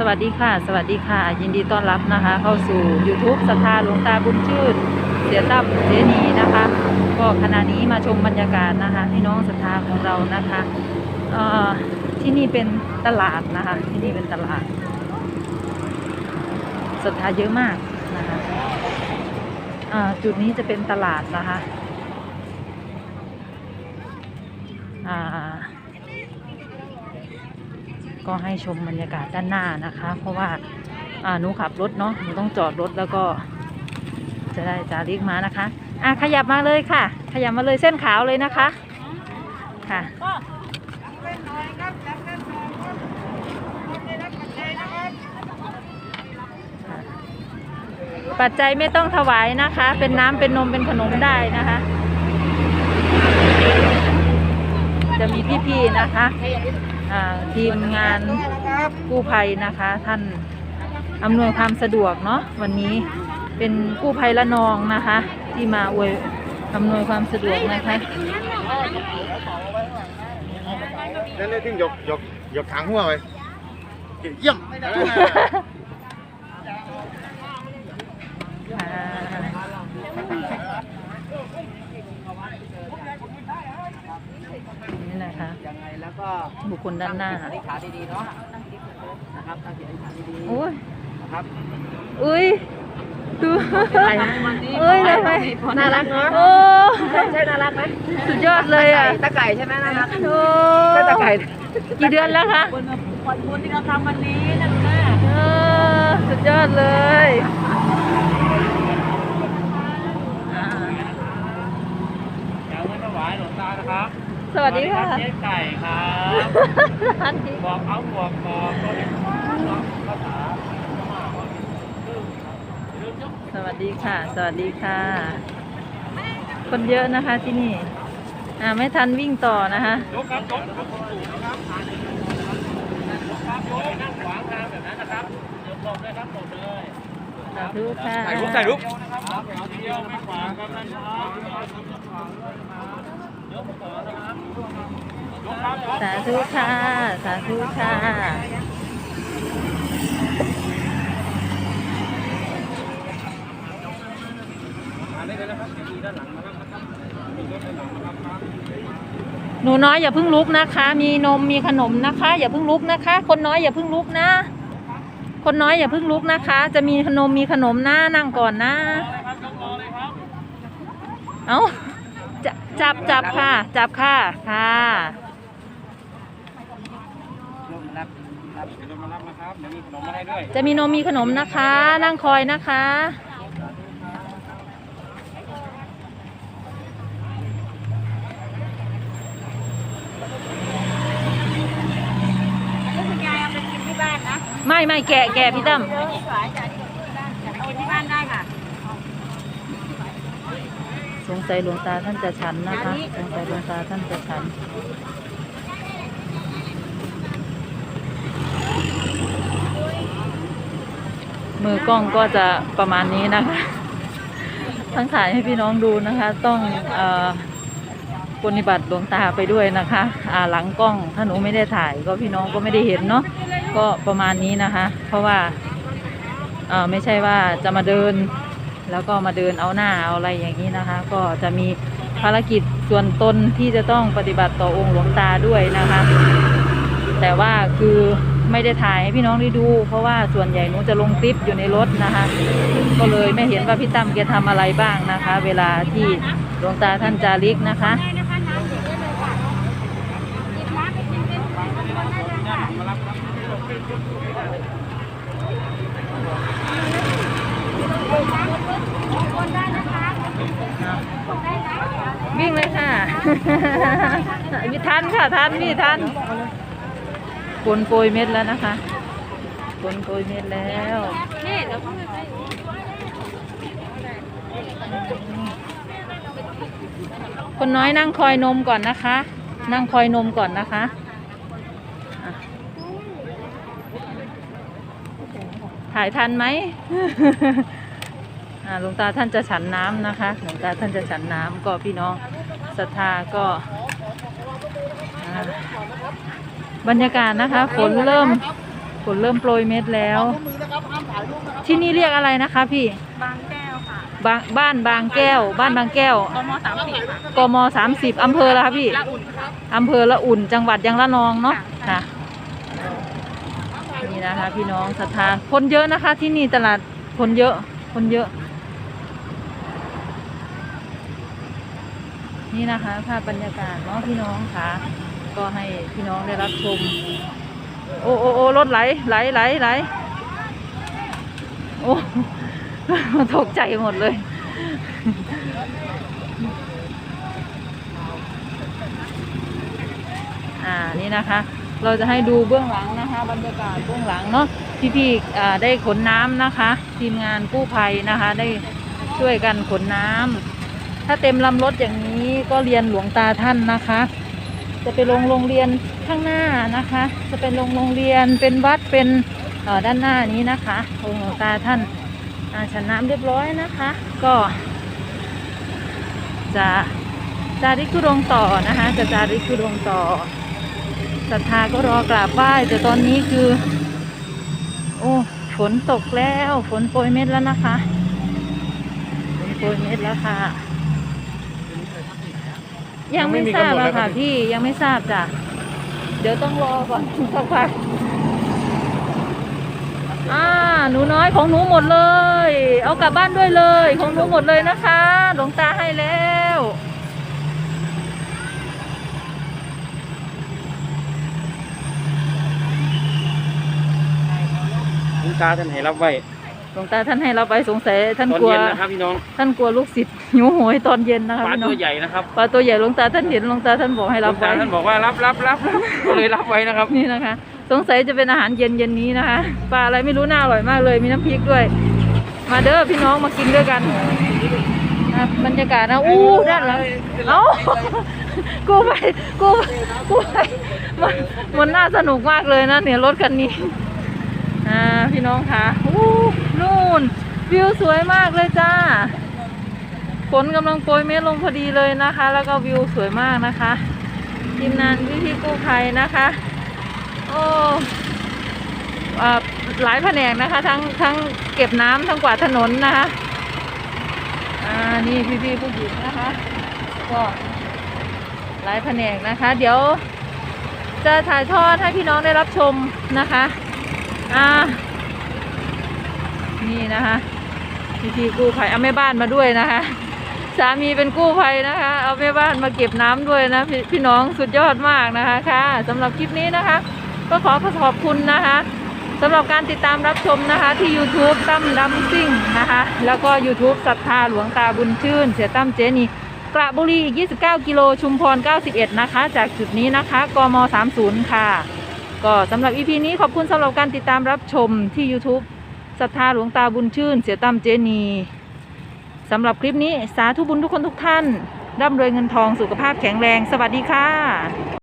สวัสดีค่ะ สวัสดีค่ะ ยินดีต้อนรับนะคะ เข้าสู่ YouTube สถาหลวงตาบุญชื่น เสียตั้มเสนีนะคะ ก็ขณะนี้มาชมบรรยากาศนะคะพี่น้องศรัทธาของเรานะคะที่นี่เป็นตลาดนะคะ ที่นี่เป็นตลาดศรัทธาเยอะมากนะคะจุดนี้จะเป็นตลาดนะคะ อ่า ก็ให้ชมบรรยากาศด้านหน้านะคะ เพราะว่าอ่าหนูขับรถเนาะหนูต้องจอดรถแล้วก็ จะได้จาริกมานะคะอะขยับมาเลยค่ะ ขยับมาเลยเส้นขาวเลยนะคะ ค่ะปัจจัยไม่ต้องถวายนะคะ เป็นน้ำเป็นนมเป็นขนมได้นะคะ จะมีพี่ๆนะคะ ทีมงานกู้ภัยนะคะ ท่านอำนวยความสะดวกเนาะวันนี้เป็นกู้ภัยละนองนะคะ ที่มาอวยอำนวยความสะดวกนะคะนั่นเลยที่ยกยกยกทางหัวไปเยี่ยม นี่นะคะ ยังไงแล้วก็บุคคลด้านหน้าอธิษฐานดีๆเนาะนะครับตั้งจิตอธิษฐานดีโอ้ยๆนะครับอุ้ยดูอะไรนะวันนี้เอ้ยทำไมน่ารักเนาะโอ้ใช่น่ารักไหมสุดยอดเลยอะตะไก่ใช่ไหมน่ารักโอ้ใช่ตะไก่กี่เดือนแล้วคะคนคนบุญที่เราทำวันนี้นะแม่เออสุดยอดเลย อ่า เดี๋ยวไม่ถวายหลวงตานะครับ สวัสดีค่ะเจ๊ไก่ครับท่านที่บอกเอาบวกบอกก็เห็นภาษาสวัสดีค่ะ สวัสดีค่ะ คนเยอะนะคะที่นี่ อ่าไม่ทันวิ่งต่อนะคะยกครับยกยกสูงนะครับยกครับยกนั่งขวางทางแบบนั้นนะครับยกหลบเลยครับหลบเลยสาธุค่ะถ่ายรูปถ่ายรูปครับเอาเดียวไม่ขวางครับนั่นครับ สาธุค่ะ สาธุค่ะ หนูน้อยอย่าเพิ่งลุกนะคะ มีนมมีขนมนะคะ อย่าเพิ่งลุกนะคะ คนน้อยอย่าเพิ่งลุกนะ คนน้อยอย่าเพิ่งลุกนะคะ จะมีขนมมีขนมนะนั่งก่อนนะเอาจะจับจับค่ะ จับค่ะค่ะ ลงรับครับ เดี๋ยวมารับนะครับเดี๋ยวมีขนมมาให้ด้วยจะมีนมมีขนมนะคะ นั่งคอยนะคะ คุณยายเอาไปกินที่บ้านนะไม่ไม่แกะแกะพี่ตั้มเดี๋ยวที่สายจ่ายที่บ้านเอาที่บ้านได้ค่ะ สงสัยหลวงตาท่านจะฉันนะคะ สงสัยหลวงตาท่านจะฉัน มือกล้องก็จะประมาณนี้นะคะ ทั้งถ่ายให้พี่น้องดูนะคะ ต้องอปฏิบัติหลวงตาไปด้วยนะคะอ่าหลังกล้องถ้าหนูไม่ได้ถ่ายก็พี่น้องก็ไม่ได้เห็นเนาะก็ประมาณนี้นะคะ เพราะว่าไม่ใช่ว่าจะมาเดิน แล้วก็มาเดินเอาหน้าเอาอะไรอย่างนี้นะคะ ก็จะมีภารกิจส่วนตนที่จะต้องปฏิบัติต่อองค์หลวงตาด้วยนะคะ แต่ว่าคือ ไม่ได้ถ่ายให้พี่น้องได้ดู เพราะว่าส่วนใหญ่หนูจะลงคลิปอยู่ในรถนะคะ ก็เลยไม่เห็นว่าพี่ตั้มแกทำอะไรบ้างนะคะ เวลาที่หลวงตาท่านจาริกนะคะวิ่งเลยค่ะพี่ทันค่ะทันพี่ทัน ฝนโปรยเม็ดแล้วนะคะฝนโปรยเม็ดแล้วคนน้อยนั่งคอยนมก่อนนะคะ นั่งคอยนมก่อนนะคะถ่ายทันไหมหลวงตาท่านจะฉันน้ำนะคะ หลวงตาท่านจะฉันน้ำก็พี่น้องศรัทธาก็อ่า บรรยากาศนะคะ ฝนเริ่มฝฝนเริ่มโปรยเม็ดแล้วมือนะครับห้ามถ่ายรูปนะครับที่นี่เรียกอะไรนะคะพี่บางแก้วค่ะบางบ้านบางแก้ว บ้านบางแก้วกมสามสี่ค่ะกมสามสิบอำเภอละคะพี่ละอุ่นครับอำเภอละอุ่นจังหวัดยังละนองเนาะค่ะค่ะนี่นะคะ พี่น้องศรัทธาคนเยอะนะคะ ที่นี่ตลาดคนเยอะ คนเยอะ นี่นะคะภาพบรรยากาศเนาะพี่น้องค่ะ ก็ให้พี่น้องได้รับชม โอ้โอ้โอ้รถไหลไหลไหลไหลโอ้ตกใจหมดเลย อ่านี่นะคะ เราจะให้ดูเบื้องหลังนะคะ บรรยากาศเบื้องหลังเนาะพี่ๆอ่ได้ขนน้ำนะคะ ทีมงานกู้ภัยนะคะ ได้ช่วยกันขนน้ำถ้าเต็มลำรถอย่างนี้ก็เรียนหลวงตาท่านนะคะ จะไปลงโรงเรียนข้างหน้านะคะ จะเป็นโรงโรงเรียนเป็นวัดเป็นด้านหน้านี้นะคะองค์หลวงตาท่านอาฉันน้ำเรียบร้อยนะคะ ก็ จะจาริกทุดงต่อนะคะ จะจาริกทุดงต่อศรัทธาก็รอกราบไหว้แต่ตอนนี้คือ โอ้ฝนตกแล้ว ฝนโปรยเม็ดแล้วนะคะฝนโปรยเม็ดแล้วค่ะ ยังไม่ทราบอะค่ะพี่ยังไม่ทราบจ้ะเดี๋ยวต้องรอก่อนสักพักอ่าหนูน้อยของหนูหมดเลย เอากลับบ้านด้วยเลย ของหนูหมดเลยนะคะหลวงตาให้แล้วลุงตาท่านให้รับไว้ หลวงตาท่านให้เราไปสงสัยท่านตอนกลัว เย็นนะครับพี่น้องท่านกลัวลูกศิษย์หิวโหยตอนเย็นนะคะปลาพี่น้ตัอวงใหญ่นะครับปลาตัวใหญ่หลวงตาท่านเห็นหลวงตาท่านบอกให้ลุรับงไว้ตาท่านบอกว่ารับรับรับรับก็เลยรับไว้นะครับ นี่นะคะ สงสัยจะเป็นอาหารเย็นเย็นนี้นะคะปลาอะไรไม่รู้น่าอร่อยมากเลย มีน้ำพริกด้วย มาเด้อพี่น้องมากินด้วยกันนะบรรยากาศนะอู้ด้านหลังเอ้ากูไปกูกูไปมันมันน่าสนุกมากเลยนะเนี่ยรถคันนี้ อ่าพี่น้องคะอู้นู่น วิวสวยมากเลยจ้าฝนกำลังโปรยเม็ดลงพอดีเลยนะคะ แล้วก็วิวสวยมากนะคะทีมงานพี่พี่กู้ภัยนะคะโอ้อ่หลายแผนกนะคะ ทั้งทั้งเก็บน้ำทั้งกวาดถนนนะคะอ่านี่พี่พี่ผู้หญิงนะคะก็หลายแผนกนะคะ เดี๋ยวจะถ่ายทอดให้พี่น้องได้รับชมนะคะ อ่า นี่นะคะพี่พี่กู้ภัยเอาแม่บ้านมาด้วยนะคะ สามีเป็นกู้ภัยนะคะ เอาแม่บ้านมาเก็บน้ำด้วยนะพพี่น้องสุดยอดมากนะคะค่ะสำหรับคลิปนี้นะคะ ก็ขอขอบคุณนะคะสำหรับการติดตามรับชมนะคะ ที่ YouTube ตั้มดัมซิ่งนะคะ แล้วก็ YouTube ศรัทธาหลวงตาบุญชื่น เสียตั้มเจนีกระบุรีอีก29 กิโล ชุมพร 91 นะคะ จากจุดนี้นะคะ กม 30 ค่ะ ก็สำหรับอีพีนี้ขอบคุณสำหรับการติดตามรับชมที่ YouTube ศรัทธาหลวงตาบุญชื่น เสียตั้มเจนีสำหรับคลิปนี้สาธุบุญทุกคนทุกท่านร่ำรวยเงินทองสุขภาพแข็งแรง สวัสดีค่ะ